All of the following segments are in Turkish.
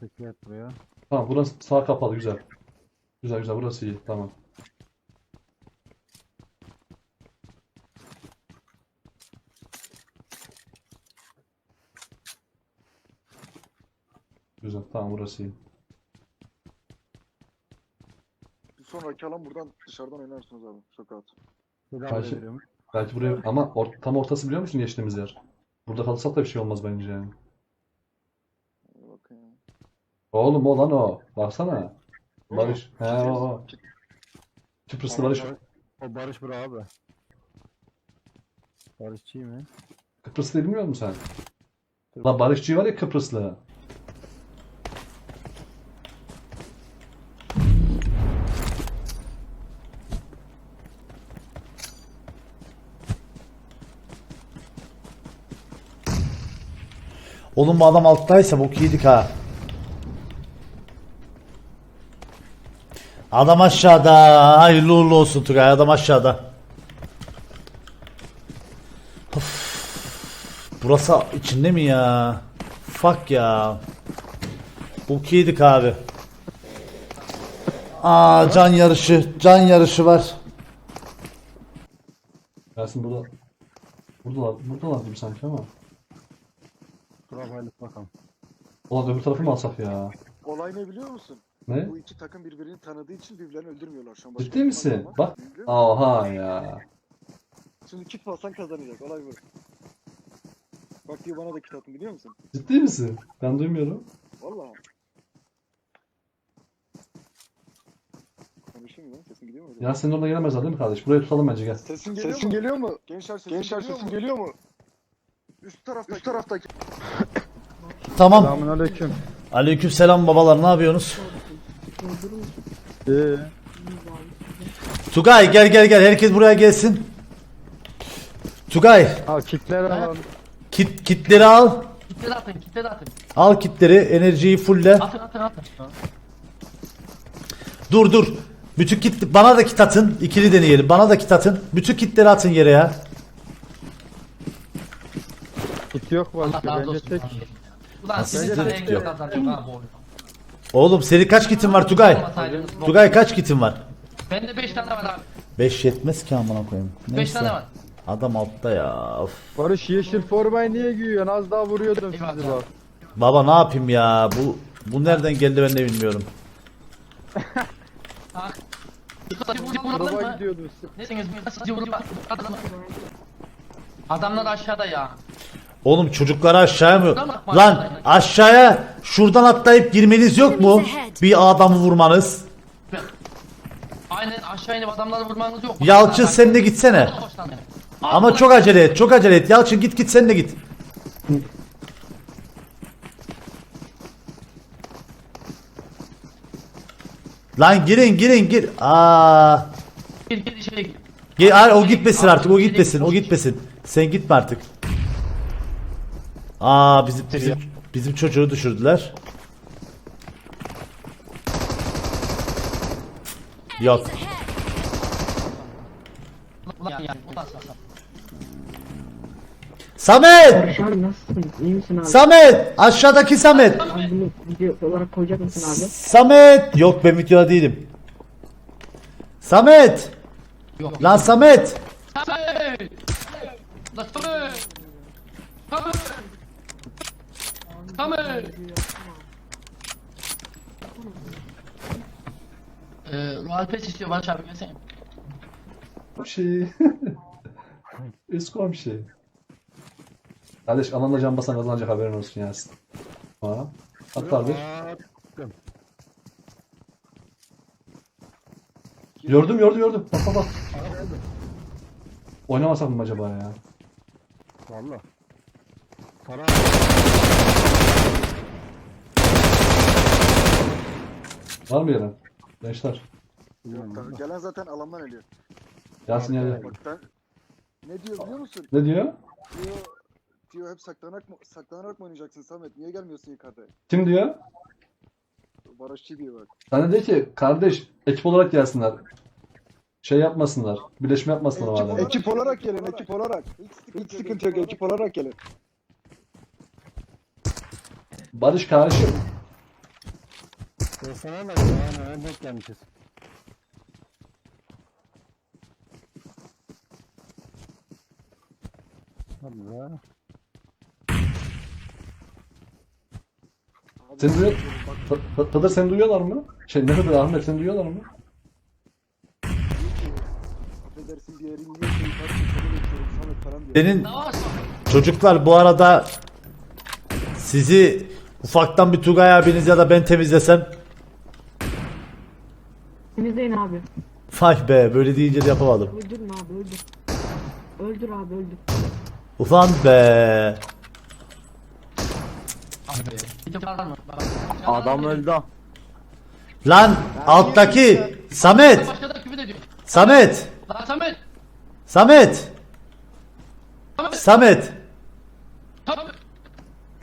Teklet buraya. Tamam burası sağ kapalı güzel. Güzel güzel burası iyi tamam. Güzel tamam burası iyi. Bir sonraki alan buradan dışarıdan oynarsınız abi. Çok rahat. Silah Karşı- da veriyorum. Belki buraya ama or- tam ortası biliyor musun geçtiğimiz yer? Burada kalırsak da bir şey olmaz bence yani. Bakın ya. Oğlum o lan o. Baksana. Barış. He o o. Kıbrıslı Barış. O Barış bro abi. Barışçı mı? Kıbrıslı bilmiyor musun sen? Lan Barışçı var ya Kıbrıslı. Oğlum bu adam alttaysa bok yedik ha. Adam aşağıda. Hayırlı uğurlu olsun Tugay. Adam aşağıda. Of. Burası içinde mi ya? Fuck ya. Bok yedik abi. Aa can yarışı. Can yarışı var. Yasin burada. Buradalar, buradalar gibi sanki ama. Dur abi bakalım. Ulan öbür tarafı mı alsak ya? Olay ne biliyor musun? Ne? Bu iki takım birbirini tanıdığı için birbirlerini öldürmüyorlar şu an. Başka Ciddi misin? Bak. Biliyor musun? Oha ya. Şimdi kit basan kazanacak. Olay bu. Bak diyor bana da kit atın biliyor musun? Ciddi misin? Ben duymuyorum. Valla. Konuşayım lan sesim gidiyor mu? Ya senin orada gelemezler değil mi kardeş? Burayı tutalım bence gel. Sesim geliyor mu? geliyor mu? Gençler sesim, Gençler geliyor, sesim mu? geliyor mu? Üst taraftaki. Üst taraftaki. Tamam. Selamun aleyküm. Aleyküm selam babalar. Ne yapıyorsunuz? Ee, Tugay gel gel gel. Herkes buraya gelsin. Tugay al kitler alalım. kit kitleri al. Kitle de atın, kitle de atın. Al kitleri, enerjiyi fulle. Atın, atın, atın. Dur dur. Bütün kit bana da kit atın. İkili deneyelim. Bana da kit atın. Bütün kitleri atın yere ya. Kit yok Allah başka. razı Bence olsun. tek. Ulan sizin de yok? Oğlum senin kaç kitin var Tugay? Tugay kaç kitin var? Bende 5 tane var abi. 5 yetmez ki amına koyayım. 5 Neyse. tane var. Adam altta ya. Of. Barış yeşil formayı niye giyiyorsun? Az daha vuruyordum sizi bak. Baba ne yapayım ya? Bu bu nereden geldi ben de bilmiyorum. Mı? gidiyordum. Adamlar aşağıda ya. Oğlum çocukları aşağıya mı? Lan aşağıya şuradan atlayıp girmeniz yok mu? Bir adamı vurmanız. Aynen aşağı inip adamları vurmanız yok. mu? Yalçın sen de gitsene. Ama çok acele et, çok acele et. Yalçın git git sen de git. Lan girin girin gir. Aa. Gir gir içeri gir. Gel, hayır, o gitmesin artık. O gitmesin. O gitmesin. Sen gitme artık. Aa bizim bizim bizim çocuğu düşürdüler. Yok. Ulan ya. Ulan sasam. Samet! Barış abi nasılsın? İyi misin abi? Samet! Aşağıdaki Samet. Abi bunu video olarak koyacak mısın abi? Samet! Yok ben videoda değilim. Samet! Yok. Lan Samet! Lan Samet! Samet! Samet! Eee Royal Pass istiyor Barış abi gelsene. Şey. Esko bir şey. Kardeş alanda can basan kazanacak haberin olsun Yasin. Ha. Hatta bir. Gördüm gördüm gördüm. Bak bak bak. Oynamasak mı acaba ya? Valla. Para Var mı yeren? Gençler. Yok, Gelen zaten alandan ölüyor. Yasin yerde. Bak ben... Ne diyor biliyor musun? Ne diyor? Diyor, diyor hep saklanarak mı, saklanarak mı oynayacaksın Samet? Niye gelmiyorsun yukarıda? Kim diyor? Barışçı diyor bak. Sana de ki kardeş ekip olarak gelsinler. Şey yapmasınlar. Birleşme yapmasınlar o Ekip, halde. ekip olarak gelin, ekip olarak. Hiç sıkıntı yok, ekip olarak gelin. Barış kardeşim. Sesine bak ya. Denk gelmişiz. Abi, Seni duyuyor- seni duyuyorlar mı? Şey ne kadar Ahmet seni duyuyorlar mı? affedersin bir yerin yok. Yukarı çıkmanı bekliyorum. Samet falan diyor. Senin çocuklar bu arada sizi ufaktan bir Tugay abiniz ya da ben temizlesem Temizleyin abi. Vay be böyle deyince de yapamadım. Öldürün abi öldür. Öldür abi öldür. Ulan be. Adam öldü. Lan alttaki Samet. Başka da küfür ediyor. Samet. Lan Samet. Samet. Samet. Samet.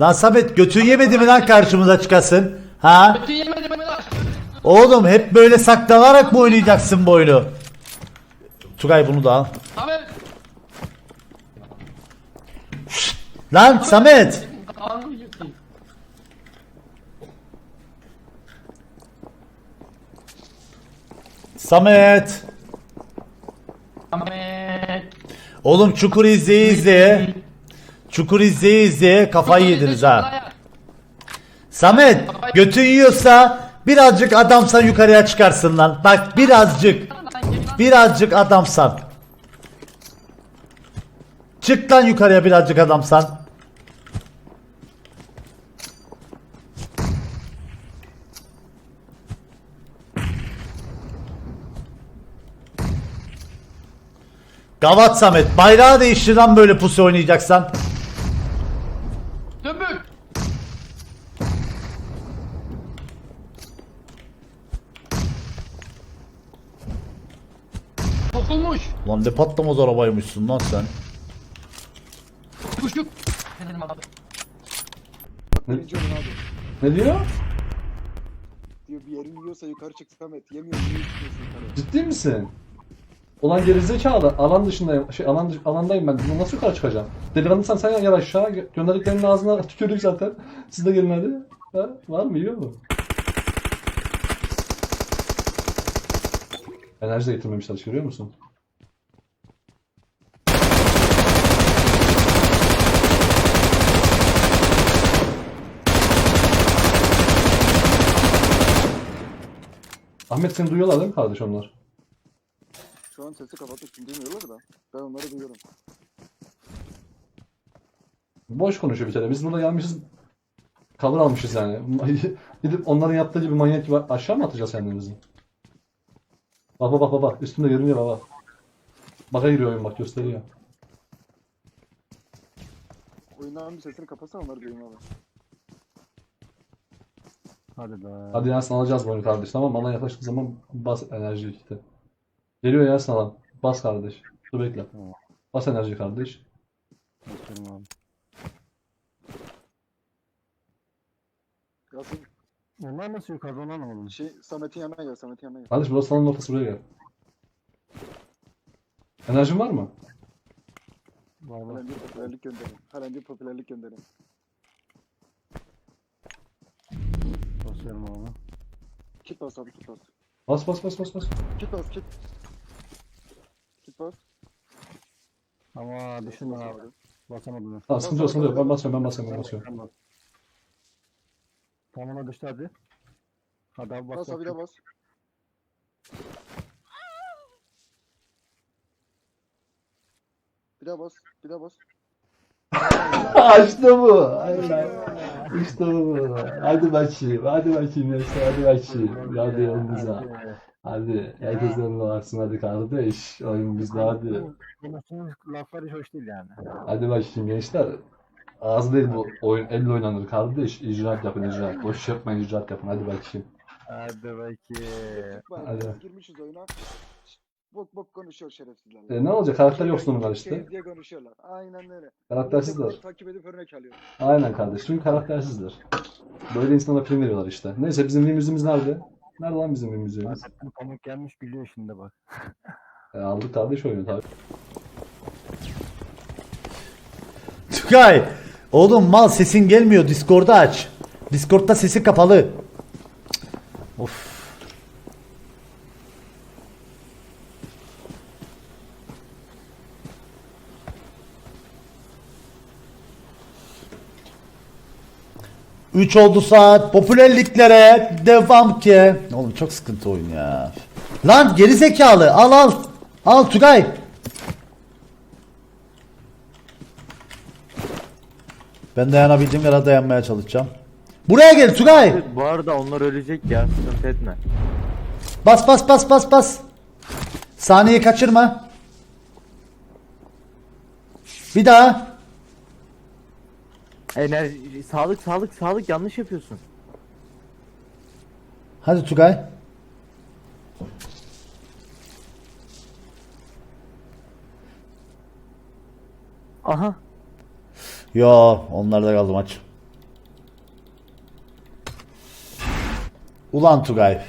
Lan Samet götün yemedi mi lan karşımıza çıkasın? Ha? Bütün yemedi? Oğlum hep böyle saklanarak mı oynayacaksın bu oyunu? Tugay bunu da al. Samet. Lan Samet. Samet. Samet. Oğlum Çukur izleye izleye. Çukur izleye izleye kafayı yediniz ha. Samet götün yiyorsa birazcık adamsan yukarıya çıkarsın lan. Bak birazcık. Birazcık adamsan. Çık lan yukarıya birazcık adamsan. Gavat Samet bayrağı değiştir lan böyle pusu oynayacaksan. Sokulmuş. Lan ne patlamaz arabaymışsın lan sen. Abi. Ne diyorsun abi? Ne diyor? Diyor bir yerin yiyorsa yukarı çık Samet. Yemiyor. Niye çıkıyorsun yukarı? Ciddi misin? Ulan gerizekalı alan dışındayım. Şey alan alandayım ben. Bu nasıl yukarı çıkacağım? Delikanlı sen sen gel aşağı. Gö- Gönderdiklerinin ağzına tükürdük zaten. Siz de gelin hadi. Ha? Var mı? Yiyor mu? Enerji de getirmemişler. Görüyor musun? Ahmet seni duyuyorlar değil mi kardeş onlar? Şu an sesi kapattık. Şimdi duymuyorlar da. Ben onları duyuyorum. Boş konuşuyor bir kere. Biz burada gelmişiz. Kalır almışız yani. Gidip onların yaptığı gibi manyak gibi aşağı mı atacağız kendimizi? Bak bak bak bak bak. Üstümde görünüyor baba. Baka giriyor oyun bak gösteriyor. Oyundan bir sesini kapatsan onları duyayım abi. Hadi be. Hadi Yasin alacağız bu oyunu kardeş tamam mı? Alana yaklaştığı zaman bas enerji işte. Geliyor Yasin alan. Bas kardeş. Dur bekle. Tamam. Bas enerji kardeş. Bakıyorum abi. Yasin Onlar nasıl yukarıda onu anlamadım. şey Samet'in yanına gel. Samet'in yanına gel. Kardeş burası salonun ortası buraya gel. Enerjin var mı? Var var. Halen bir popülerlik gönderin. Halen bir popülerlik gönderin. Basıyorum abi. Kit bas abi kit bas. Bas bas bas bas bas. Kit bas kit. Kit bas. Ama düşünme abi. Basamadım. Tamam sıkıntı yok sıkıntı yok. Ben basıyorum ben basıyorum ben basıyorum. Bas. Tam ona düştü hadi. Hadi abi bas. Bas abi bir daha bas. Bir daha bas. Bir daha bas. işte bu. Aynen. İşte bu. Hadi bakayım. Hadi bakayım neyse. Hadi bakayım. Hadi yolumuza. Hadi. Herkes önüne varsın hadi kardeş. Oyun bizde hadi. Konuştuğunuz laflar hiç hoş değil yani. Hadi bakayım gençler. Ağız değil bu oyun. Elle oynanır kardeş. İcraat yapın icraat. Boş yapmayın icraat yapın. Hadi bakayım. Hadi bakayım. Bak Hadi. girmişiz oyuna. Bok bok konuşuyor şerefsizlerle. E, ne olacak? Karakter yoksun bunlar işte. Diye konuşuyorlar. Aynen öyle. Karaktersizler. Bunları Takip edip örnek alıyor. Aynen kardeş. Çünkü karaktersizler. Böyle insana film veriyorlar işte. Neyse bizim müziğimiz nerede? Nerede lan bizim? Bahsettim pamuk gelmiş gülüyor şimdi bak. E, aldık kardeş oyunu tabii. Tugay. Oğlum mal sesin gelmiyor Discord'u aç. Discord'da sesi kapalı. Of. Üç oldu saat. Popülerliklere devam ki. Oğlum çok sıkıntı oyun ya. Lan geri zekalı. Al al. Al Tugay. Ben dayanabildiğim kadar dayanmaya çalışacağım. Buraya gel Tugay. Bu arada onlar ölecek ya sıkıntı etme. Bas bas bas bas bas. Saniye kaçırma. Bir daha. Enerji, sağlık sağlık sağlık yanlış yapıyorsun. Hadi Tugay. Aha. Yo, onlarda kaldı maç. Ulan Tugay.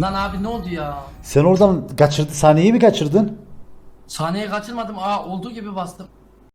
Lan abi ne oldu ya? Sen oradan kaçırdı saniyeyi mi kaçırdın? Saniye kaçırmadım. Aa olduğu gibi bastım.